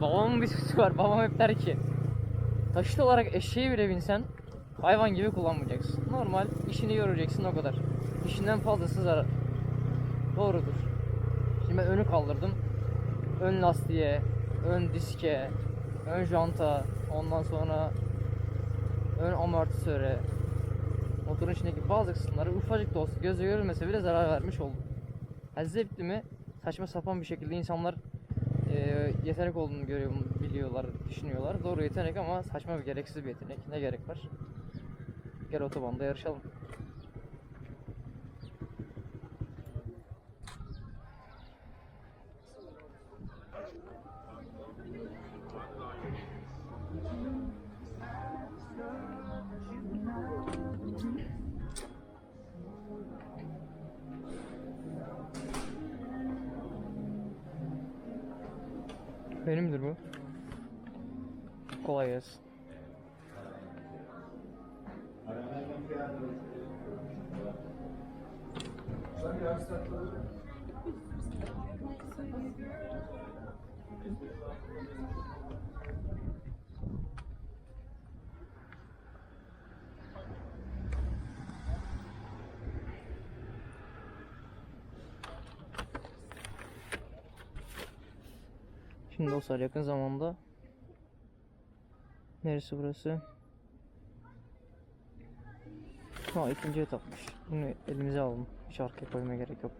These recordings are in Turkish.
Babamın bir sözü var. Babam hep der ki taşıt olarak eşeğe bile binsen hayvan gibi kullanmayacaksın. Normal işini göreceksin o kadar. İşinden fazlası zarar. Doğrudur. Şimdi ben önü kaldırdım. Ön lastiğe, ön diske, ön janta, ondan sonra ön amortisöre, motorun içindeki bazı kısımları ufacık da olsa göze görülmese bile zarar vermiş oldum. Ha zevkli mi? Saçma sapan bir şekilde insanlar e, yetenek olduğunu görüyor, biliyorlar, düşünüyorlar. Doğru yetenek ama saçma bir gereksiz bir yetenek. Ne gerek var? Gel otobanda yarışalım. Benimdir bu. Kolay gelsin. Şimdi dostlar yakın zamanda Neresi burası? Ha ikinci etapmış. Bunu elimize alalım. Hiç arkaya koymaya gerek yok.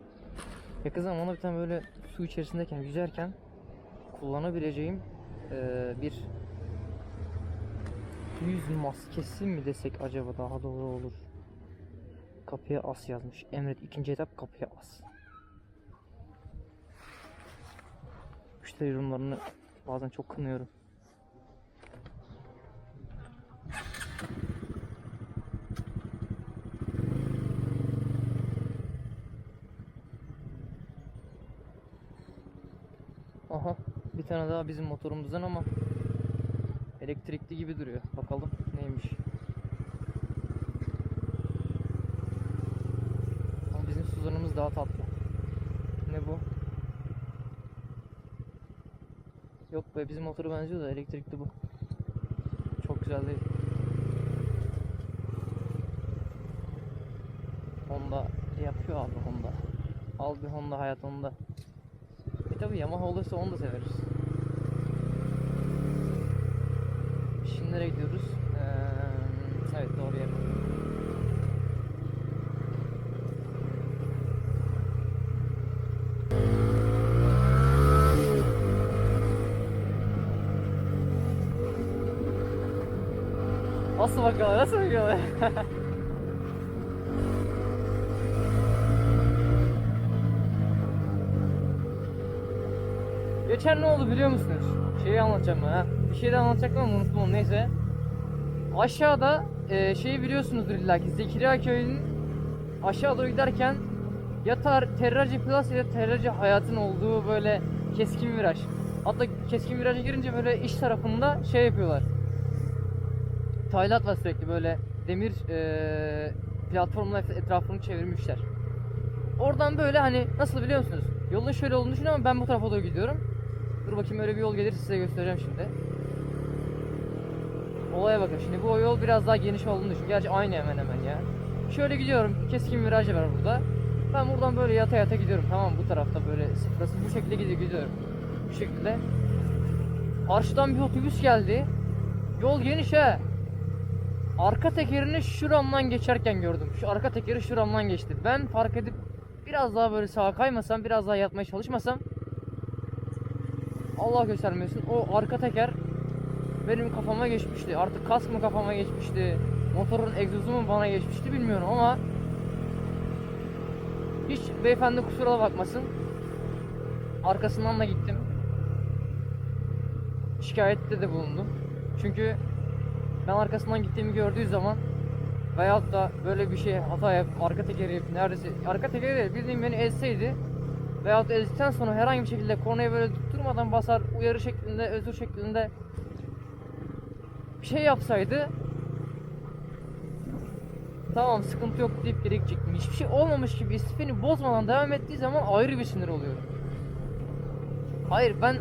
Yakın zamanda bir tane böyle su içerisindeyken yüzerken kullanabileceğim eee, bir yüz maskesi mi desek acaba daha doğru olur. Kapıya as yazmış. Emret ikinci etap kapıya as. Müşteri yorumlarını bazen çok kınıyorum. Aha bir tane daha bizim motorumuzdan ama elektrikli gibi duruyor. Bakalım neymiş. Ama bizim Suzan'ımız daha tatlı. Ne bu? Yok be bizim motoru benziyor da elektrikli bu. Çok güzel değil. Honda yapıyor abi Honda. Al bir Honda hayat Honda. E tabi Yamaha olursa onu da severiz. Şimdi nereye gidiyoruz? Nasıl bakalım? Nasıl bakalım? Geçen ne oldu biliyor musunuz? Şeyi anlatacağım ben ha. Bir şey de anlatacaktım ama unuttum onu neyse. Aşağıda e, şeyi biliyorsunuzdur illa ki Zekeriya köyünün aşağı doğru giderken ya tar Terracı Plus ya da Terracı Hayat'ın olduğu böyle keskin viraj. Hatta keskin viraja girince böyle iç tarafında şey yapıyorlar. Taylat var sürekli böyle demir e, platformla etrafını çevirmişler. Oradan böyle hani nasıl biliyor musunuz? Yolun şöyle olduğunu düşünüyorum ama ben bu tarafa doğru gidiyorum. Dur bakayım öyle bir yol gelir size göstereceğim şimdi. Olaya bakın şimdi bu yol biraz daha geniş olduğunu düşün. Gerçi aynı hemen hemen ya. Şöyle gidiyorum. Keskin viraj var burada. Ben buradan böyle yata yata gidiyorum. Tamam bu tarafta böyle sıfırası bu şekilde gidiyor gidiyorum. Bu şekilde. Karşıdan bir otobüs geldi. Yol geniş he. Arka tekerini şuramdan geçerken gördüm. Şu arka tekeri şuramdan geçti. Ben fark edip biraz daha böyle sağa kaymasam, biraz daha yatmaya çalışmasam Allah göstermesin o arka teker benim kafama geçmişti. Artık kask mı kafama geçmişti, motorun egzozu mu bana geçmişti bilmiyorum ama hiç beyefendi kusura bakmasın. Arkasından da gittim. Şikayette de bulundum. Çünkü ben arkasından gittiğimi gördüğü zaman veyahut da böyle bir şey hata yap, arka tekeri neredeyse arka tekeri değil bildiğim beni ezseydi veyahut da ezdikten sonra herhangi bir şekilde kornaya böyle durmadan basar uyarı şeklinde özür şeklinde bir şey yapsaydı tamam sıkıntı yok deyip geri gidecektim. Hiçbir şey olmamış gibi istifini bozmadan devam ettiği zaman ayrı bir sinir oluyorum. Hayır ben